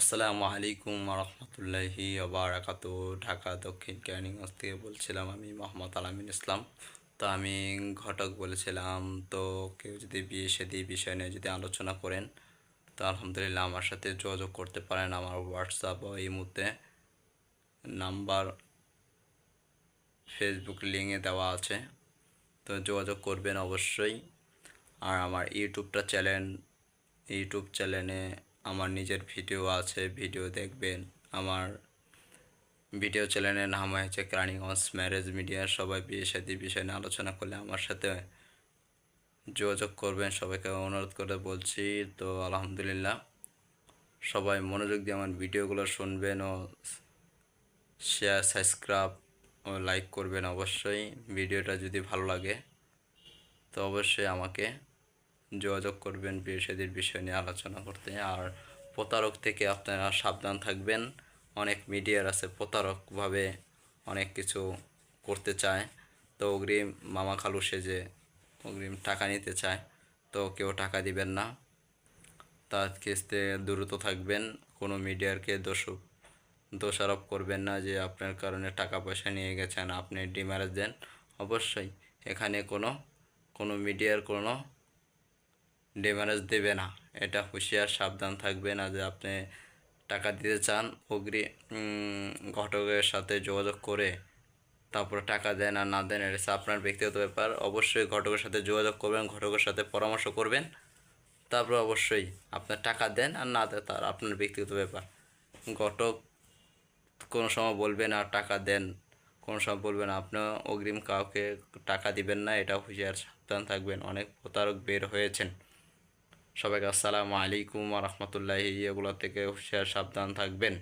আসসালামু আলাইকুম রহমতুল্লাহি আবরাকাত ঢাকা দক্ষিণ ক্যানিগঞ্জ থেকে বলছিলাম আমি মোহাম্মদ আলামিন ইসলাম। তো আমি ঘটক বলেছিলাম, তো কেউ যদি বিয়ে শাদী বিষয় নিয়ে যদি আলোচনা করেন, তো আলহামদুলিল্লাহ আমার সাথে যোগাযোগ করতে পারেন আমার হোয়াটসঅ্যাপ এই মুহূর্তে নাম্বার ফেসবুক লিঙ্কে দেওয়া আছে। তো যোগাযোগ করবেন অবশ্যই। আর আমার ইউটিউবটা চ্যানেল, ইউটিউব চ্যানেলে আমার নিজের ভিডিও আছে, ভিডিও দেখবেন। আমার ভিডিও চ্যানেলের নাম হয়েছে ক্রানিগঞ্জ ম্যারেজ মিডিয়া। সবাই বিয়ে সাথে বিষয় নিয়ে আলোচনা করলে আমার সাথে যোগাযোগ করবেন। সবাইকে অনুরোধ করে বলছি, তো আলহামদুলিল্লাহ। সবাই মনোযোগ দিয়ে আমার ভিডিওগুলো শুনবেন ও শেয়ার সাবস্ক্রাইব ও লাইক করবেন অবশ্যই। ভিডিওটা যদি ভালো লাগে, তো অবশ্যই আমাকে যোগাযোগ করবেন বিয়ে বিষয় নিয়ে আলোচনা করতে। আর প্রতারক থেকে আপনারা সাবধান থাকবেন। অনেক মিডিয়ার আছে প্রতারকভাবে অনেক কিছু করতে চায়। তো অগ্রিম মামা খালু সেজে অগ্রিম টাকা নিতে চায়, তো কেউ টাকা দিবেন না। তার কিস্তে দ্রুত থাকবেন। কোনো মিডিয়ারকে দোষ, দোষারোপ করবেন না যে আপনার কারণে টাকা পয়সা নিয়ে গেছেন, আপনি ডিমারেজ দেন। অবশ্যই এখানে কোনো কোনো মিডিয়ার কোনো ডেমারেজ দেবে না। এটা হুঁশিয়ার, সাবধান থাকবে না যে আপনি টাকা দিতে চান। অগ্রি ঘটকের সাথে যোগাযোগ করে তারপরে টাকা দেন আর না দেন, এটা আপনার ব্যক্তিগত ব্যাপার। অবশ্যই ঘটকের সাথে যোগাযোগ করবেন, ঘটকের সাথে পরামর্শ করবেন। তারপর অবশ্যই আপনার টাকা দেন আর না দেন, তার আপনার ব্যক্তিগত ব্যাপার। ঘটক কোনো সময় বলবেন আর টাকা দেন। কোনো সময় বলবেন আপনিও অগ্রিম কাউকে টাকা দিবেন না। এটা হুঁশিয়ার, সাবধান থাকবেন। অনেক প্রতারক বের হয়েছেন। সবাইকে আসসালামু আলাইকুম রহমতুল্লাহ এগুলো থেকে হুশিয়ার সাবধান থাকবেন।